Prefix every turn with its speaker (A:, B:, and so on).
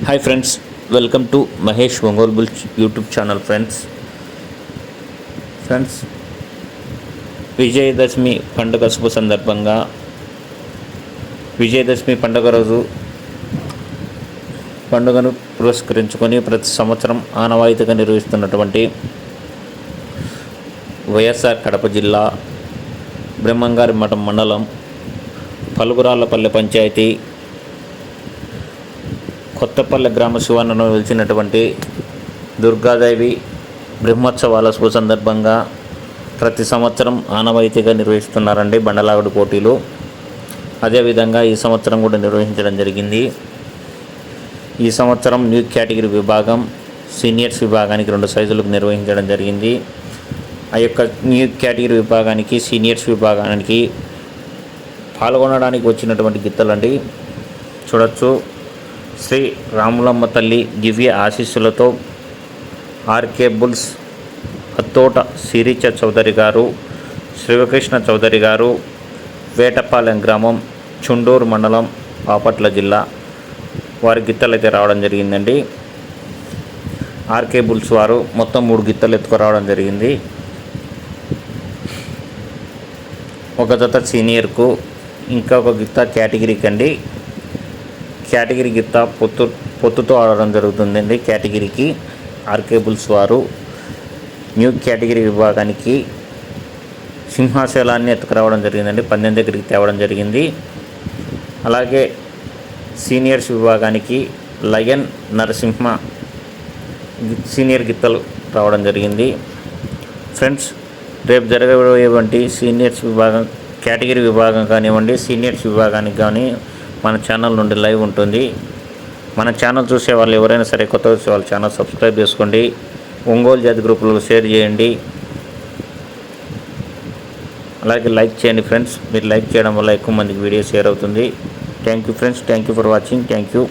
A: Hi friends welcome to Mahesh Ongole bulls YouTube channel friends friends Vijayadashami పండుగ శుభ సందర్భంగా విజయదశమి పండుగ రోజు పండుగను పురస్కరించుకొని ప్రతి సంవత్సరం ఆనవాయితీగా నిర్వహిస్తున్నటువంటి వైఎస్ఆర్ కడప జిల్లా బ్రహ్మంగారి మఠం మండలం పలుగురాళ్ళపల్లె పంచాయతీ కొత్తపల్లె గ్రామ శివారును వెలిచినటువంటి దుర్గాదేవి బ్రహ్మోత్సవాల శుభ సందర్భంగా ప్రతి సంవత్సరం ఆనవాయితీగా నిర్వహిస్తున్నారండి బండలాగుడు పోటీలు. అదేవిధంగా ఈ సంవత్సరం కూడా నిర్వహించడం జరిగింది. ఈ సంవత్సరం న్యూ కేటగిరీ విభాగం సీనియర్స్ విభాగానికి రెండు సైజులకు నిర్వహించడం జరిగింది. ఆ యొక్క న్యూ కేటగిరీ విభాగానికి సీనియర్స్ విభాగానికి పాల్గొనడానికి వచ్చినటువంటి గిత్తలండి. చూడొచ్చు. శ్రీ రాములమ్మ తల్లి దివ్య ఆశీస్సులతో ఆర్కే బుల్స్ హత్తోట సిరిచ చౌదరి గారు శివకృష్ణ చౌదరి గారు వేటపాలెం గ్రామం చుండూరు మండలం బాపట్ల జిల్లా వారి గిత్తలు అయితే రావడం జరిగిందండి. ఆర్కే బుల్స్ వారు మొత్తం మూడు గిత్తలు ఎత్తుకురావడం జరిగింది. ఒక జత సీనియర్కు ఇంకా ఒక గిత్త కేటగిరీకి అండి కేటగిరీ గిత్త పొత్తు పొత్తుతో ఆడడం జరుగుతుందండి. కేటగిరీకి ఆర్కేబుల్స్ వారు న్యూ కేటగిరీ విభాగానికి సింహాశలాన్ని ఎత్తుకురావడం జరిగిందండి. పందెం దగ్గరికి తేవడం జరిగింది. అలాగే సీనియర్స్ విభాగానికి లయన్ నరసింహ సీనియర్ గిత్తలు రావడం జరిగింది. ఫ్రెండ్స్ రేపు జరగబోయేటువంటి సీనియర్స్ విభాగం కేటగిరీ విభాగం కానివ్వండి సీనియర్స్ విభాగానికి కానీ మన ఛానల్ నుండి లైవ్ ఉంటుంది. మన ఛానల్ చూసే వాళ్ళు ఎవరైనా సరే కొత్త వచ్చే వాళ్ళ ఛానల్ సబ్స్క్రైబ్ చేసుకోండి. ఒంగోలు జాతి గ్రూపులకు షేర్ చేయండి. అలాగే లైక్ చేయండి ఫ్రెండ్స్. మీరు లైక్ చేయడం వల్ల ఎక్కువ మందికి వీడియో షేర్ అవుతుంది. Thank you friends thank you for watching thank you